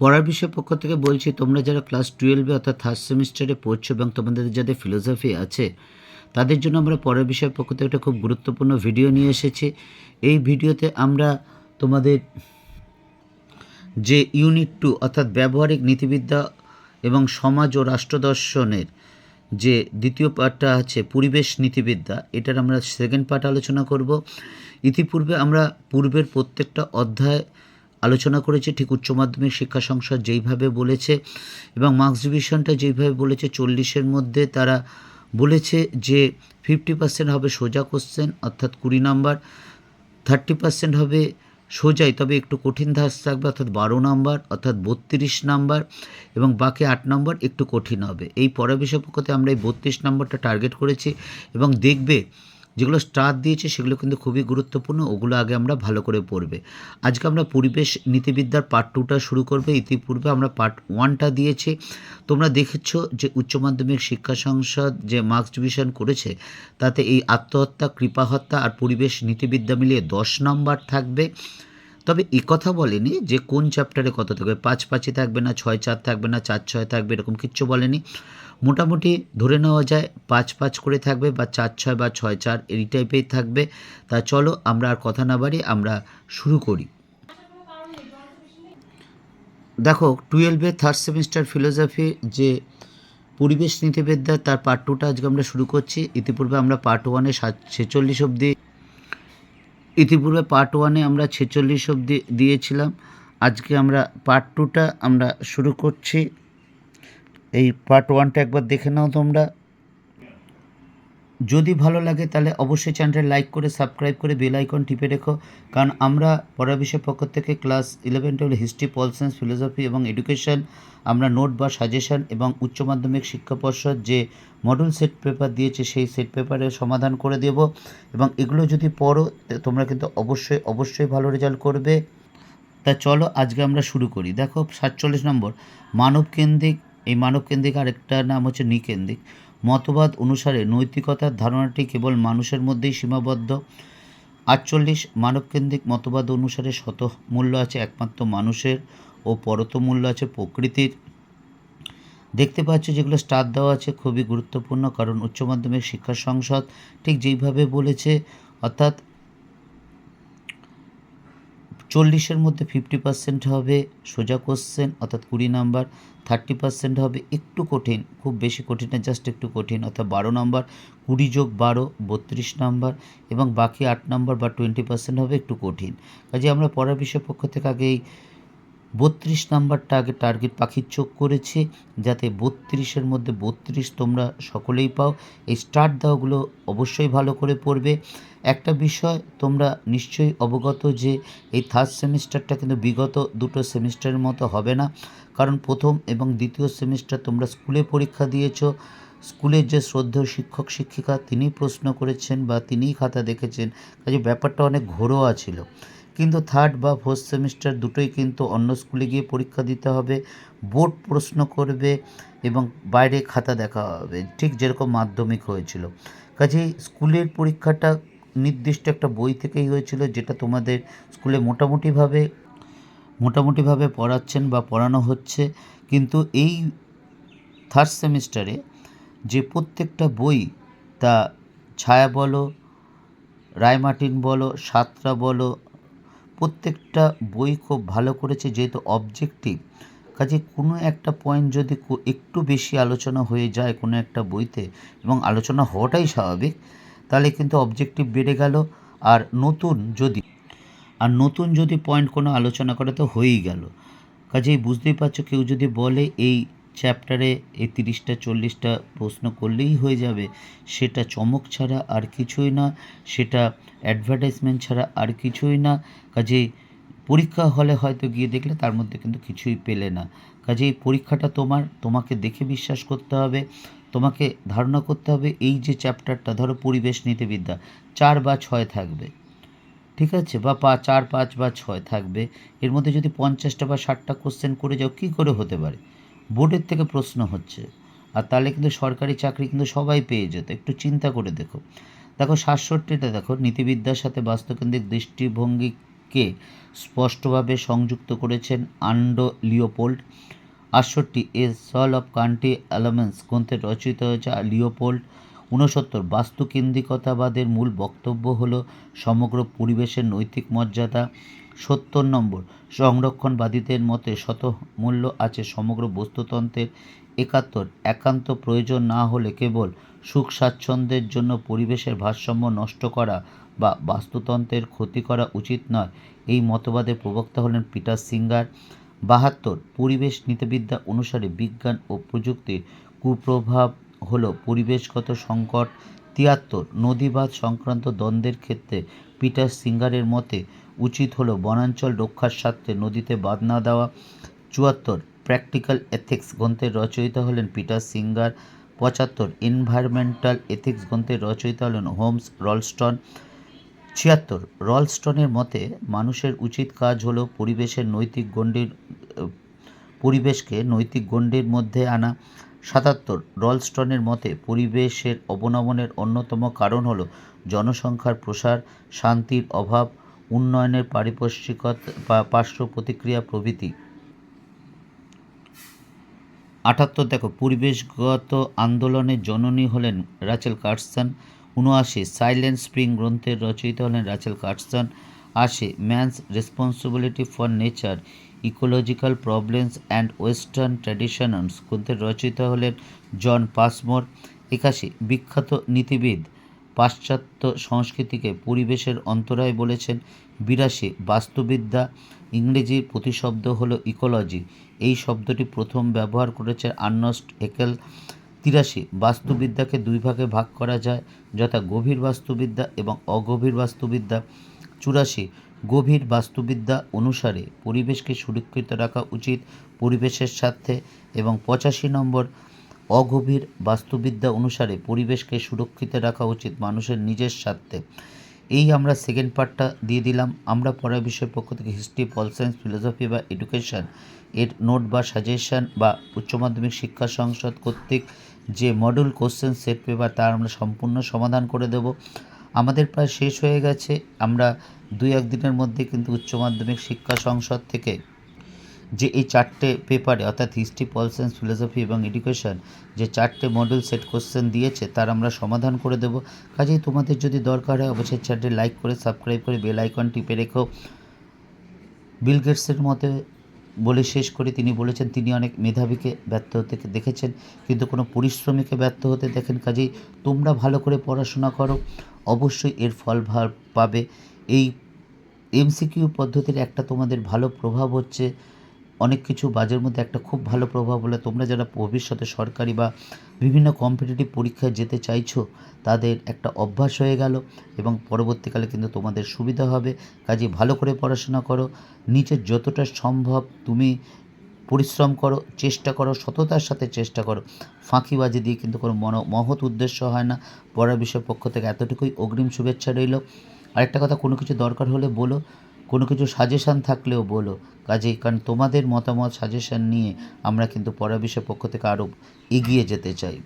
পড়ার বিষয় পক্ষ থেকে বলছি, তোমরা যারা ক্লাস টুয়েলভে অর্থাৎ থার্ড সেমিস্টারে পড়ছো এবং তোমাদের যাদের ফিলোসফি আছে, তাদের জন্য আমরা পড়ার বিষয় পক্ষ থেকে একটা খুব গুরুত্বপূর্ণ ভিডিও নিয়ে এসেছি। এই ভিডিওতে আমরা তোমাদের যে ইউনিট টু অর্থাৎ ব্যবহারিক নীতিবিদ্যা এবং সমাজ ও রাষ্ট্র দর্শনের যে দ্বিতীয় পার্টটা আছে, পরিবেশ নীতিবিদ্যা, এটার আমরা সেকেন্ড পার্ট আলোচনা করব। ইতিপূর্বে আমরা পূর্বের প্রত্যেকটা অধ্যায় আলোচনা করেছে ঠিক উচ্চ মাধ্যমিক শিক্ষা সংসদ যেইভাবে বলেছে এবং মার্কস ডিভিশনটা যেইভাবে বলেছে চল্লিশের মধ্যে তারা বলেছে যে ফিফটি পার্সেন্ট হবে সোজা কোশ্চেন অর্থাৎ কুড়ি নাম্বার, থার্টি পার্সেন্ট হবে সোজাই, তবে একটু কঠিন ধাস থাকবে অর্থাৎ বারো নাম্বার অর্থাৎ বত্রিশ নাম্বার এবং বাকি আট নাম্বার একটু কঠিন হবে। এই পড়া বিষয় পক্ষতে আমরা এই বত্রিশ নাম্বারটা টার্গেট করেছি এবং দেখবে যেগুলো স্টার দিয়েছে সেগুলো কিন্তু খুবই গুরুত্বপূর্ণ, ওগুলো আগে আমরা ভালো করে পড়বে। আজকে আমরা পরিবেশ নীতিবিদ্যার পার্ট টুটা শুরু করবে। ইতিপূর্বে আমরা পার্ট ওয়ানটা দিয়েছি। তোমরা দেখেছ যে উচ্চ মাধ্যমিক শিক্ষা সংসদ যে মার্কস ডিভিশন করেছে, তাতে এই আত্মহত্যা, কৃপাহত্যা আর পরিবেশ নীতিবিদ্যা মিলিয়ে দশ নম্বর থাকবে। তবে কথা বলেনি যে কোন চ্যাপ্টারে কত থাকবে? পাঁচ পাঁচই থাকবে না, ছয় চার থাকবে না, চার ছয় থাকবে এরকম কিচ্ছু বলেনি। মোটামুটি ধরে নেওয়া যায় পাঁচ পাঁচ করে থাকবে বা চার ছয় বা ছয় চার এই টাইপেই থাকবে। তা চলো আমরা আর কথা না বাড়ি আমরা শুরু করি। দেখো টুয়েলভে থার্ড সেমিস্টার ফিলোসফি যে পরিবেশ নীতিবিদ্যা, তার পার্ট টুটা আজকে আমরা শুরু করছি। ইতিপূর্বে আমরা পার্ট ওয়ানে সাত ছেচল্লিশ অবধি ইতিপূর্বে পার্ট ওয়ানে আমরা ছেচল্লিশ অব্দি দিয়েছিলাম। আজকে আমরা পার্ট টুটা আমরা শুরু করছি। এই পার্ট ওয়ানটা একবার দেখে নাও তোমরা। যদি ভালো লাগে তাহলে অবশ্যই চ্যানেলটা লাইক করে সাবস্ক্রাইব করে বেল আইকন টিপে রেখো। কারণ আমরা পড়া বিষয় পক্ষ থেকে class eleven twelve history pol science philosophy এবং এডুকেশন আমরা নোট বা সাজেশন এবং উচ্চ মাধ্যমিক শিক্ষা পর্ষদ যে মডেল সেট পেপার দিয়েছে সেই সেট পেপারের সমাধান করে দেব। এবং এগুলো যদি পড়ো তোমরা কিন্তু অবশ্যই অবশ্যই ভালো রেজাল্ট করবে। তা চলো আজকে আমরা শুরু করি। দেখো সাতচল্লিশ নম্বর, মানবকেন্দ্রিক, এই মানবকেন্দ্রিক আরেকটা নাম হচ্ছে নিকেন্দ্রিক। মতবাদ অনুসারে নৈতিকতার ধারণাটি কেবল মানুষের মধ্যেই সীমাবদ্ধ। আটচল্লিশ মানবকেন্দ্রিক মতবাদ অনুসারে শত মূল্য আছে একমাত্র মানুষের ও পরত মূল্য আছে প্রকৃতির। দেখতে পাচ্ছ যেগুলো স্টার দেওয়া আছে খুবই গুরুত্বপূর্ণ, কারণ উচ্চ মাধ্যমিক শিক্ষা সংসদ ঠিক যেইভাবে বলেছে, অর্থাৎ চল্লিশের মধ্যে ফিফটি পার্সেন্ট হবে সোজা কোশ্চেন অর্থাৎ কুড়ি নাম্বার থার্টি পার্সেন্ট হবে একটু কঠিন, খুব বেশি কঠিন না জাস্ট একটু কঠিন, অর্থাৎ বারো নাম্বার কুড়ি যোগ বারো, বত্রিশ নাম্বার এবং বাকি আট নাম্বার বা টোয়েন্টি পার্সেন্ট হবে একটু কঠিন। কাজে আমরা পড়ার বিষয় পক্ষ থেকে আগেই বত্রিশ নাম্বারটা আগে টার্গেট পাখির চোখ করেছি, যাতে বত্রিশের মধ্যে বত্রিশ তোমরা সকলেই পাও। এই স্টার্ট দেওয়াগুলো অবশ্যই ভালো করে পড়বে। একটা বিষয় তোমরা নিশ্চয়ই অবগত যে এই থার্ড সেমিস্টারটা কিন্তু বিগত দুটো সেমিস্টারের মতো হবে না। কারণ প্রথম এবং দ্বিতীয় সেমিস্টার তোমরা স্কুলে পরীক্ষা দিয়েছ। স্কুলের যে শ্রদ্ধেয় শিক্ষক, শিক্ষিকা তিনি প্রশ্ন করেছেন বা তিনিই খাতা দেখেছেন। কাজে ব্যাপারটা অনেক ঘরোয়া ছিল। কিন্তু থার্ড বা ফোর্থ সেমিস্টার দুটোই কিন্তু অন্য স্কুলে গিয়ে পরীক্ষা দিতে হবে। বোর্ড প্রশ্ন করবে এবং বাইরে খাতা দেখা হবে। ঠিক যেরকম মাধ্যমিক হয়েছিল। কাজেই স্কুলের পরীক্ষাটা নির্দিষ্ট একটা বই থেকেই হয়েছিল, যেটা তোমাদের স্কুলে মোটামুটিভাবে মোটামুটিভাবে পড়াচ্ছেন বা পড়ানো হচ্ছে। কিন্তু এই থার্ড সেমিস্টারে যে প্রত্যেকটা বই তা ছায়া বলো রায়মার্টিন বলো, সাতরা বলো প্রত্যেকটা বই খুব ভালো করেছে, যেহেতু অবজেক্টিভ কাজে কোনো একটা পয়েন্ট যদি একটু বেশি আলোচনা হয়ে যায় কোনো একটা বইতে এবং আলোচনা হওয়াটাই স্বাভাবিক, তাহলে কিন্তু অবজেক্টিভ বেড়ে গেল। আর নতুন যদি, আর নতুন যদি পয়েন্ট কোনো আলোচনা করে তো হয়েই গেল। কাজেই বুঝতেই পারছ কেউ যদি বলে এই চ্যাপ্টারে এই তিরিশটা চল্লিশটা প্রশ্ন করলেই হয়ে যাবে। সেটা চমক ছাড়া আর কিছুই না, সেটা অ্যাডভার্টাইজমেন্ট ছাড়া আর কিছুই না। কাজেই পরীক্ষা হলে হয়তো গিয়ে দেখলে তার মধ্যে কিন্তু কিছুই পেলে না। কাজেই পরীক্ষাটা তোমার, তোমাকে দেখে বিশ্বাস করতে হবে, তোমাকে ধারণা করতে হবে এই যে চ্যাপ্টারটা, ধরো পরিবেশ নীতিবিদ্যা চার বা ছয় থাকবে। ঠিক আছে? বা পা, চার, পাঁচ বা ছয় থাকবে। এর মধ্যে যদি পঞ্চাশটা বা ষাটটা কোশ্চেন করে যাও, কী করে হতে পারে? বোর্ডের থেকে প্রশ্ন হচ্ছে, আর তাহলে কিন্তু সরকারি চাকরি কিন্তু সবাই পেয়ে যেত। একটু চিন্তা করে দেখো। দেখো সাতষট্টিটা, দেখো নীতিবিদ্যার সাথে বাস্তুকেন্দ্রিক দৃষ্টিভঙ্গিকে স্পষ্টভাবে সংযুক্ত করেছেন আন্ডো লিওপোল্ড। আটষট্টি, এ সল অফ কান্ট্রি অ্যালামেন্স, গ্রন্থে রচিত হয়েছে লিওপোল্ড ঊনসত্তর বাস্তুকেন্দ্রিকতাবাদের মূল বক্তব্য হল সমগ্র পরিবেশের নৈতিক মর্যাদা। সত্তর নম্বর, সংরক্ষণবাদীদের মতে শত মূল্য আছে সমগ্র বস্তুতন্ত্রের। একাত্তর, একান্ত প্রয়োজন না হলে কেবল সুখ স্বাচ্ছন্দ্যের জন্য পরিবেশের ভারসাম্য নষ্ট করা বা বাস্তুতন্ত্রের ক্ষতি করা উচিত নয়, এই মতবাদের প্রবক্তা হলেন পিটার সিঙ্গার। বাহাত্তর, পরিবেশ নীতিবিদ্যা অনুসারে বিজ্ঞান ও প্রযুক্তির কুপ্রভাব হল পরিবেশগত সংকট, তিয়াত্তর নদীবাদ সংক্রান্ত দ্বন্দ্বের ক্ষেত্রে পিটার সিঙ্গারের মতে উচিত হলো বনাঞ্চল রক্ষার স্বার্থে নদীতে বাদ না দেওয়া। চুয়াত্তর, প্র্যাকটিক্যাল এথিক্স গ্রন্থের রচয়িতা হলেন পিটার সিঙ্গার। পঁচাত্তর, এনভায়রনমেন্টাল এথিক্স গ্রন্থের রচয়িতা হলেন হোমস রলস্টন। ছিয়াত্তর, রলস্টনের মতে মানুষের উচিত কাজ হলো পরিবেশের নৈতিক গণ্ডির, পরিবেশকে নৈতিক গণ্ডির মধ্যে আনা। সাতাত্তর রলস্টনের মতে পরিবেশের অবনমনের অন্যতম কারণ হল জনসংখ্যার প্রসার, শান্তির অভাব, উন্নয়নের পারিপার্শ্বিকতা বা পার্শ্ব প্রতিক্রিয়া প্রভৃতি। আটাত্তর দেখো, পরিবেশগত আন্দোলনের জননী হলেন রাচেল কার্সন উনআশি সাইলেন্ট স্প্রিং গ্রন্থের রচয়িতা হলেন রাচেল কার্সন আশি man's responsibility for nature ecological problems and western traditions গ্রন্থের রচয়িতা হলেন জন পাসমোর একাশি। বিখ্যাত নীতিবিদ, পাশ্চাত্য সংস্কৃতিকে পরিবেশের অন্তরায় বলেছেন, বিরাশি। বাস্তুবিদ্যা ইংরেজির প্রতিশব্দ হলো ইকোলজি এই শব্দটি প্রথম ব্যবহার করেছে আর্নস্ট হেকেল। তিরাশি। বাস্তুবিদ্যাকে দুই ভাগে ভাগ করা যায়, যথা গভীর বাস্তুবিদ্যা এবং অগভীর বাস্তুবিদ্যা। চুরাশি। গভীর বাস্তুবিদ্যা অনুসারে পরিবেশকে সুরক্ষিত রাখা উচিত পরিবেশের স্বার্থে এবং পঁচাশি নম্বর, অগভীর বাস্তুবিদ্যা অনুসারে পরিবেশকে সুরক্ষিত রাখা উচিত মানুষের নিজের স্বার্থে। এই আমরা সেকেন্ড পার্টটা দিয়ে দিলাম। আমরা পড়ার বিষয়ের পক্ষ থেকে হিস্ট্রি পল সায়েন্স ফিলোসফি বা এডুকেশন এর নোট বা সাজেশন বা উচ্চ মাধ্যমিক শিক্ষা সংসদ কর্তৃক যে মডেল কোশ্চেন সেট পেপার তার আমরা সম্পূর্ণ সমাধান করে দেব। আমাদের প্রায় শেষ হয়ে গেছে। আমরা দুই একদিনের মধ্যে কিন্তু উচ্চ মাধ্যমিক শিক্ষা সংসদ থেকে যে এই চারটে পেপারে, অর্থাৎ হিস্ট্রি, পল সায়েন্স, ফিলোসফি এবং এডুকেশন যে চারটে মডেল সেট কোশ্চেন দিয়েছে, তার আমরা সমাধান করে দেব। কাজেই তোমাদের যদি দরকার হয়, অবশ্যই চ্যানেলটি লাইক করে, সাবস্ক্রাইব করে, বেল আইকন টিপে রেখো। বিল গেটসের মতে বলে শেষ করে, তিনি বলেছেন, তিনি অনেক মেধাবীকে ব্যর্থ হতে দেখেছেন, কিন্তু কোনো পরিশ্রমীকে ব্যর্থ হতে দেখেন। কাজেই তোমরা ভালো করে পড়াশোনা করো। অবশ্যই এর ফল পাবে। এই এমসিকিউ পদ্ধতির একটা তোমাদের ভালো প্রভাব হচ্ছে। অনেক কিছু বাজের মধ্যে একটা খুব ভালো প্রভাব হলে তোমরা যারা ভবিষ্যতে সরকারি বা বিভিন্ন কম্পিটিটিভ পরীক্ষায় যেতে চাইছো, তাদের একটা অভ্যাস হয়ে গেল এবং পরবর্তীকালে কিন্তু তোমাদের সুবিধা হবে। কাজে ভালো করে পড়াশোনা করো। নিজের যতটা সম্ভব তুমি পরিশ্রম করো, চেষ্টা করো, সততার সাথে চেষ্টা করো। ফাঁকিবাজি দিয়ে কিন্তু কোনো মন, মহৎ উদ্দেশ্য হয় না। পড়ার বিষয়ের পক্ষ থেকে এতটুকুই। অগ্রিম শুভেচ্ছা রইল। আরেকটা কথা, কোনো কিছু দরকার হলে বলো। কোনো কিছু সাজেশান থাকলেও বলো। কাজেই, কারণ তোমাদের মতামত সাজেশান নিয়ে আমরা কিন্তু পড়া বিষয় পক্ষ থেকে আরও এগিয়ে যেতে চাই।